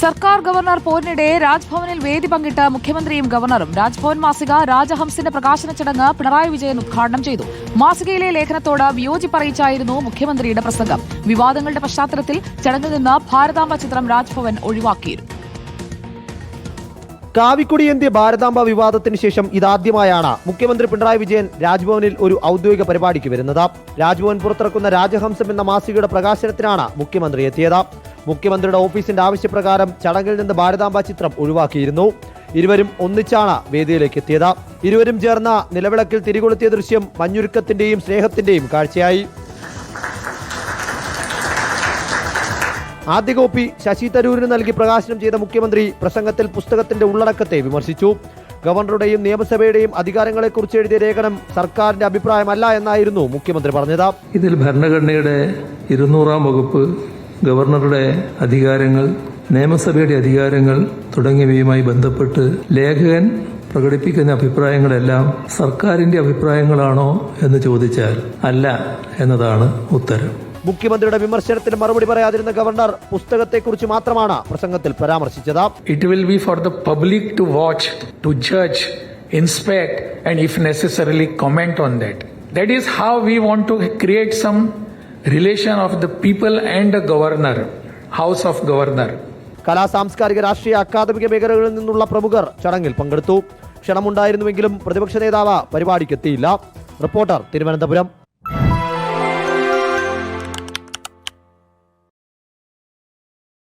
സർക്കാർ ഗവർണർ പോരിനിടെ രാജ്ഭവനിൽ വേദി പങ്കിട്ട് മുഖ്യമന്ത്രിയും ഗവർണറും. രാജ്ഭവൻ മാസിക രാജഹംസിന്റെ പ്രകാശന ചടങ്ങ് പിണറായി വിജയൻ ഉദ്ഘാടനം ചെയ്തു. മാസികയിലെ ലേഖനത്തോട് വിയോജിപ്പറിയിച്ചായിരുന്നു മുഖ്യമന്ത്രിയുടെ പ്രസംഗം. വിവാദങ്ങളുടെ പശ്ചാത്തലത്തിൽ ചടങ്ങിൽ നിന്ന് ഭാരതാംബ ചിത്രം രാജ്ഭവൻ ഒഴിവാക്കിയിരുന്നു. കാവിക്കുടിയേന്ത്യ ഭാരതാംബ വിവാദത്തിന് ശേഷം ഇതാദ്യമായാണ് മുഖ്യമന്ത്രി പിണറായി വിജയൻ രാജ്ഭവനിൽ ഒരു ഔദ്യോഗിക പരിപാടിക്ക് വരുന്നത്. രാജ്ഭവൻ പുറത്തിറക്കുന്ന രാജഹംസം എന്ന മാസികയുടെ പ്രകാശനത്തിനാണ് മുഖ്യമന്ത്രി എത്തിയത്. മുഖ്യമന്ത്രിയുടെ ഓഫീസിന്റെ ആവശ്യപ്രകാരം ചടങ്ങിൽ നിന്ന് ഭാരതാംബ ചിത്രം ഒഴിവാക്കിയിരുന്നു. ഇരുവരും ഒന്നിച്ചാണ് വേദിയിലേക്ക് എത്തിയത്. ഇരുവരും ചേർന്ന നിലവിളക്കിൽ തിരികൊളുത്തിയ ദൃശ്യം മഞ്ഞുരുക്കത്തിന്റെയും സ്നേഹത്തിന്റെയും കാഴ്ചയായി. ആദ്യ കോപ്പി ശശി തരൂരിന് നൽകി പ്രകാശനം ചെയ്ത മുഖ്യമന്ത്രി പ്രസംഗത്തിൽ പുസ്തകത്തിന്റെ ഉള്ളടക്കത്തെ വിമർശിച്ചു. ഗവർണറുടെയും നിയമസഭയുടെയും അധികാരങ്ങളെക്കുറിച്ച് എഴുതിയ ലേഖനം സർക്കാരിന്റെ അഭിപ്രായമല്ല എന്നായിരുന്നു മുഖ്യമന്ത്രി പറഞ്ഞത്. ഇതിൽ ഭരണഘടനയുടെ ഇരുന്നൂറാം വകുപ്പ് ഗവർണറുടെ അധികാരങ്ങൾ നിയമസഭയുടെ അധികാരങ്ങൾ തുടങ്ങിയവയുമായി ബന്ധപ്പെട്ട് ലേഖകൻ പ്രകടിപ്പിക്കുന്ന അഭിപ്രായങ്ങളെല്ലാം സർക്കാരിന്റെ അഭിപ്രായങ്ങളാണോ എന്ന് ചോദിച്ചാൽ അല്ല എന്നതാണ് ഉത്തരം. മുഖ്യമന്ത്രിയുടെ വിമർശനത്തിന് മറുപടി പറയാതിരുന്ന ഗവർണർ പുസ്തകത്തെക്കുറിച്ച് മാത്രമാണ് പ്രസംഗത്തിൽ പരാമർശിച്ചത്. It will be for the public to watch to judge inspect and if necessarily comment on that that is how we want to create some relation of the people and the governor house of governor കലാ സാംസ്കാരിക രാഷ്ട്രീയ അക്കാദമിക മേഖലകളിൽ നിന്നുള്ള പ്രമുഖർ ചടങ്ങിൽ പങ്കെടുത്തു. ക്ഷണമുണ്ടായിരുന്നുവെങ്കിലും പ്രതിപക്ഷ നേതാവ് പരിപാടിക്കെത്തിയില്ല. റിപ്പോർട്ടർ തിരുവനന്തപുരം.